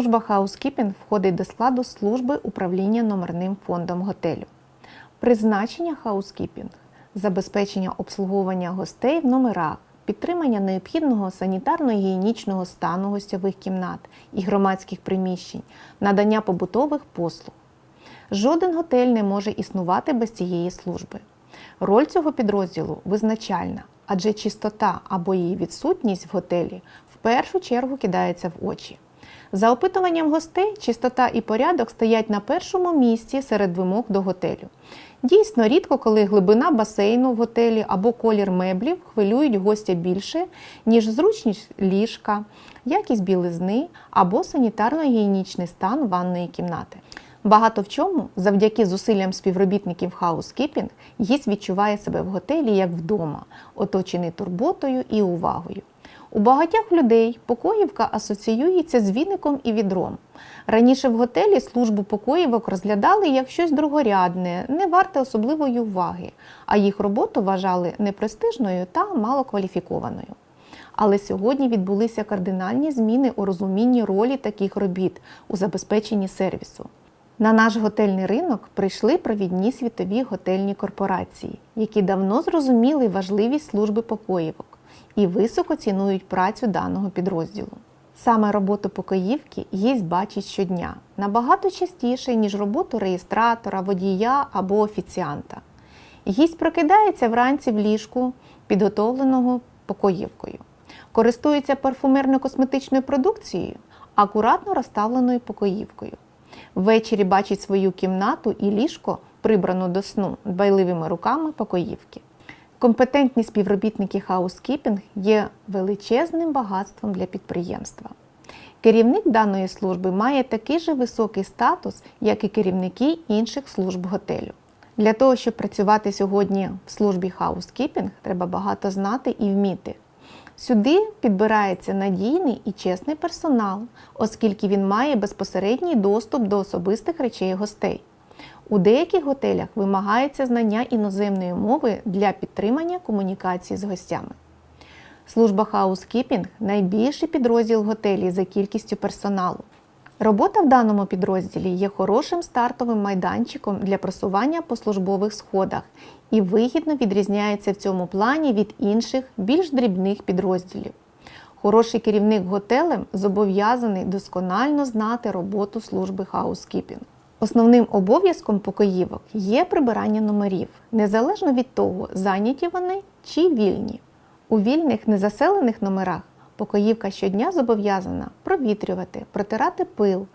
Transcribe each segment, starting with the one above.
Служба хаускіпінг входить до складу служби управління номерним фондом готелю. Призначення хаускіпінг забезпечення обслуговування гостей в номерах, підтримання необхідного санітарно-гігієнічного стану гостьових кімнат і громадських приміщень, надання побутових послуг. Жоден готель не може існувати без цієї служби. Роль цього підрозділу визначальна, адже чистота або її відсутність в готелі в першу чергу кидається в очі. За опитуванням гостей, чистота і порядок стоять на першому місці серед вимог до готелю. Дійсно, рідко, коли глибина басейну в готелі або колір меблів хвилюють гостя більше, ніж зручність ліжка, якість білизни або санітарно-гігієнічний стан ванної кімнати. Багато в чому, завдяки зусиллям співробітників хаускіпінг, гість відчуває себе в готелі як вдома, оточений турботою і увагою. У багатьох людей покоївка асоціюється з віником і відром. Раніше в готелі службу покоївок розглядали як щось другорядне, не варте особливої уваги, а їх роботу вважали непрестижною та малокваліфікованою. Але сьогодні відбулися кардинальні зміни у розумінні ролі таких робіт у забезпеченні сервісу. На наш готельний ринок прийшли провідні світові готельні корпорації, які давно зрозуміли важливість служби покоївок і високо цінують працю даного підрозділу. Саме роботу покоївки їсть бачить щодня набагато частіше, ніж роботу реєстратора, водія або офіціанта. Гість прокидається вранці в ліжку, підготовленого покоївкою, користується парфумерно-косметичною продукцією, акуратно розставленою покоївкою. Ввечері бачить свою кімнату і ліжко, прибрану до сну дбайливими руками покоївки. Компетентні співробітники хаускіпінг є величезним багатством для підприємства. Керівник даної служби має такий же високий статус, як і керівники інших служб готелю. Для того, щоб працювати сьогодні в службі хаускіпінг, треба багато знати і вміти. Сюди підбирається надійний і чесний персонал, оскільки він має безпосередній доступ до особистих речей гостей. У деяких готелях вимагається знання іноземної мови для підтримання комунікації з гостями. Служба хаускіпінг найбільший підрозділ готелі за кількістю персоналу. Робота в даному підрозділі є хорошим стартовим майданчиком для просування по службових сходах і вигідно відрізняється в цьому плані від інших більш дрібних підрозділів. Хороший керівник готелем зобов'язаний досконально знати роботу служби хаускіпінг. Основним обов'язком покоївок є прибирання номерів, незалежно від того, зайняті вони чи вільні. У вільних незаселених номерах покоївка щодня зобов'язана провітрювати, протирати пил,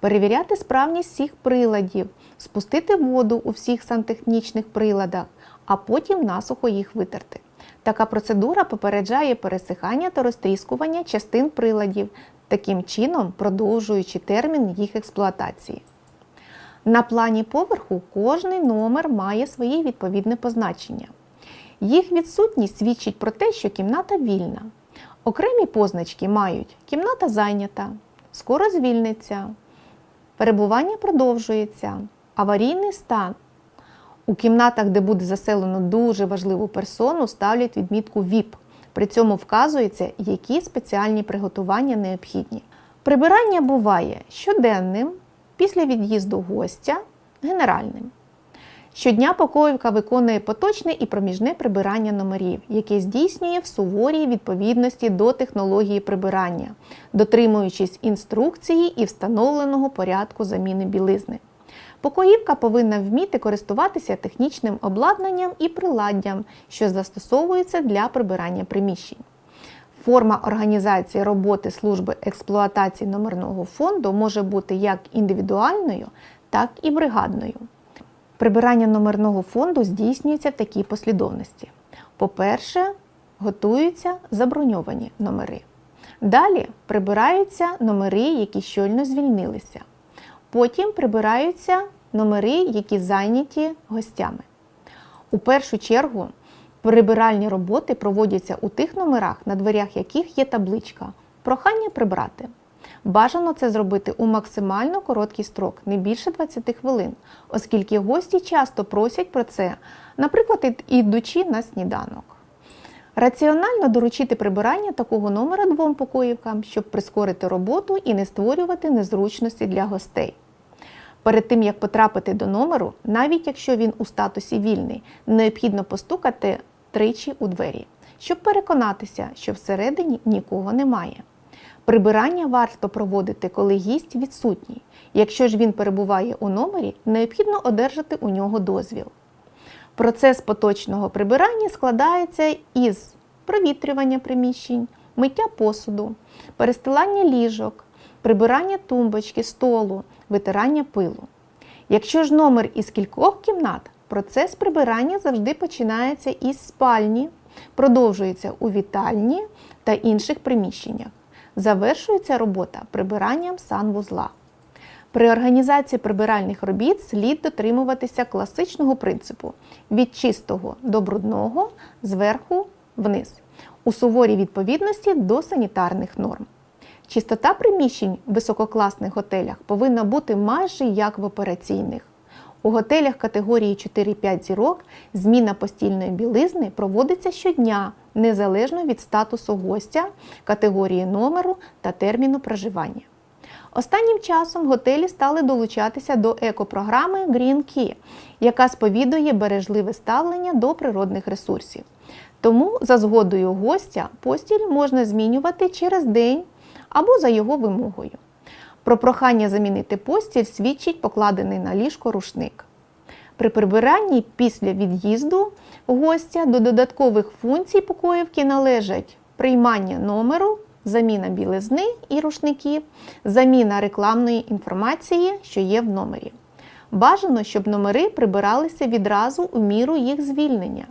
перевіряти справність всіх приладів, спустити воду у всіх сантехнічних приладах, а потім насухо їх витерти. Така процедура попереджає пересихання та розтріскування частин приладів, таким чином продовжуючи термін їх експлуатації. На плані поверху кожний номер має своє відповідне позначення. Їх відсутність свідчить про те, що кімната вільна. Окремі позначки мають кімната зайнята, скоро звільниться, перебування продовжується, аварійний стан. У кімнатах, де буде заселено дуже важливу персону, ставлять відмітку VIP. При цьому вказується, які спеціальні приготування необхідні. Прибирання буває щоденним, після від'їзду гостя генеральним. Щодня покоївка виконує поточне і проміжне прибирання номерів, яке здійснює в суворій відповідності до технології прибирання, дотримуючись інструкції і встановленого порядку заміни білизни. Покоївка повинна вміти користуватися технічним обладнанням і приладдям, що застосовується для прибирання приміщень. Форма організації роботи служби експлуатації номерного фонду може бути як індивідуальною, так і бригадною. Прибирання номерного фонду здійснюється в такій послідовності. По-перше, готуються заброньовані номери. Далі прибираються номери, які щойно звільнилися. Потім прибираються номери, які зайняті гостями. У першу чергу прибиральні роботи проводяться у тих номерах, на дверях яких є табличка Прохання прибрати. Бажано це зробити у максимально короткий строк, не більше 20 хвилин, оскільки гості часто просять про це, наприклад, ідучи на сніданок. Раціонально доручити прибирання такого номера двом покоївкам, щоб прискорити роботу і не створювати незручності для гостей. Перед тим як потрапити до номеру, навіть якщо він у статусі вільний, необхідно постукати тричі у двері, щоб переконатися, що всередині нікого немає. Прибирання варто проводити, коли гість відсутній. Якщо ж він перебуває у номері, необхідно одержати у нього дозвіл. Процес поточного прибирання складається із провітрювання приміщень, миття посуду, перестилання ліжок, прибирання тумбочки, столу, витирання пилу. Якщо ж номер із кількох кімнат, процес прибирання завжди починається із спальні, продовжується у вітальні та інших приміщеннях. Завершується робота прибиранням санвузла. При організації прибиральних робіт слід дотримуватися класичного принципу від чистого до брудного зверху вниз, у суворій відповідності до санітарних норм. Чистота приміщень в висококласних готелях повинна бути майже як в операційних. У готелях категорії 4-5 зірок зміна постільної білизни проводиться щодня, незалежно від статусу гостя, категорії номеру та терміну проживання. Останнім часом готелі стали долучатися до екопрограми Green Key, яка сповідує бережливе ставлення до природних ресурсів. Тому за згодою гостя постіль можна змінювати через день або за його вимогою. Про прохання замінити постіль свідчить покладений на ліжко рушник. При прибиранні після від'їзду гостя до додаткових функцій покоївки належать приймання номеру, заміна білизни і рушників, заміна рекламної інформації, що є в номері. Бажано, щоб номери прибиралися відразу у міру їх звільнення.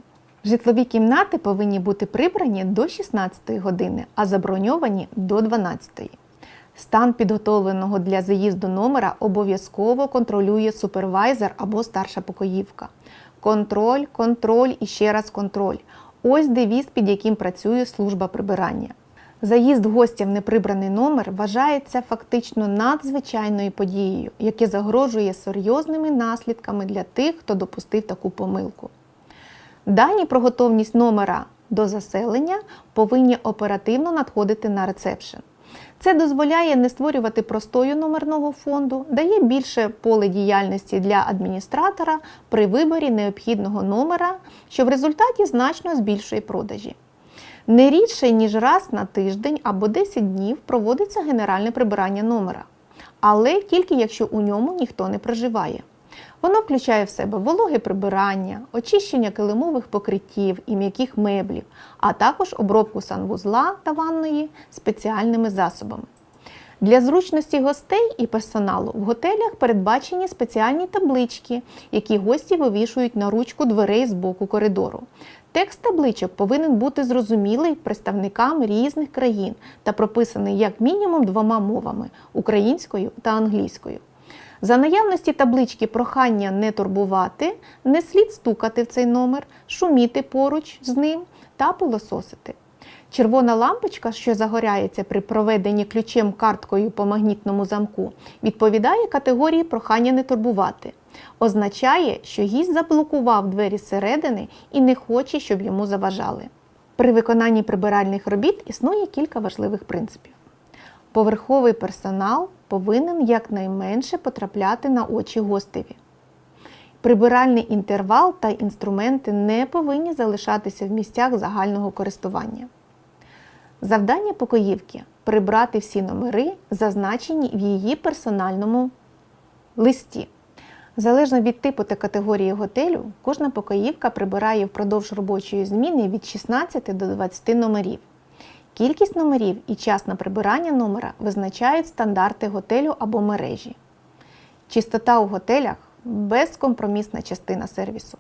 Житлові кімнати повинні бути прибрані до 16 години, а заброньовані до 12. Стан підготовленого для заїзду номера обов'язково контролює супервайзер або старша покоївка. Контроль, контроль і ще раз контроль. Ось девіз, під яким працює служба прибирання. Заїзд гостя в неприбраний номер вважається фактично надзвичайною подією, яке загрожує серйозними наслідками для тих, хто допустив таку помилку. Дані про готовність номера до заселення повинні оперативно надходити на рецепшн. Це дозволяє не створювати простою номерного фонду, дає більше поле діяльності для адміністратора при виборі необхідного номера, що в результаті значно збільшує продажі. Не рідше, ніж раз на тиждень або 10 днів проводиться генеральне прибирання номера, але тільки якщо у ньому ніхто не проживає. Воно включає в себе вологе прибирання, очищення килимових покриттів і м'яких меблів, а також обробку санвузла та ванної спеціальними засобами. Для зручності гостей і персоналу в готелях передбачені спеціальні таблички, які гості вивішують на ручку дверей з боку коридору. Текст табличок повинен бути зрозумілий представникам різних країн та прописаний як мінімум двома мовами українською та англійською. За наявності таблички прохання не турбувати, не слід стукати в цей номер, шуміти поруч з ним та пилососити. Червона лампочка, що загоряється при проведенні ключем карткою по магнітному замку, відповідає категорії прохання не турбувати. Означає, що гість заблокував двері зсередини і не хоче, щоб йому заважали. При виконанні прибиральних робіт існує кілька важливих принципів. Поверховий персонал повинен якнайменше потрапляти на очі гостеві. Прибиральний інтервал та інструменти не повинні залишатися в місцях загального користування. Завдання покоївки прибрати всі номери, зазначені в її персональному листі. Залежно від типу та категорії готелю, кожна покоївка прибирає впродовж робочої зміни від 16 до 20 номерів. Кількість номерів і час на прибирання номера визначають стандарти готелю або мережі. Чистота у готелях безкомпромісна частина сервісу.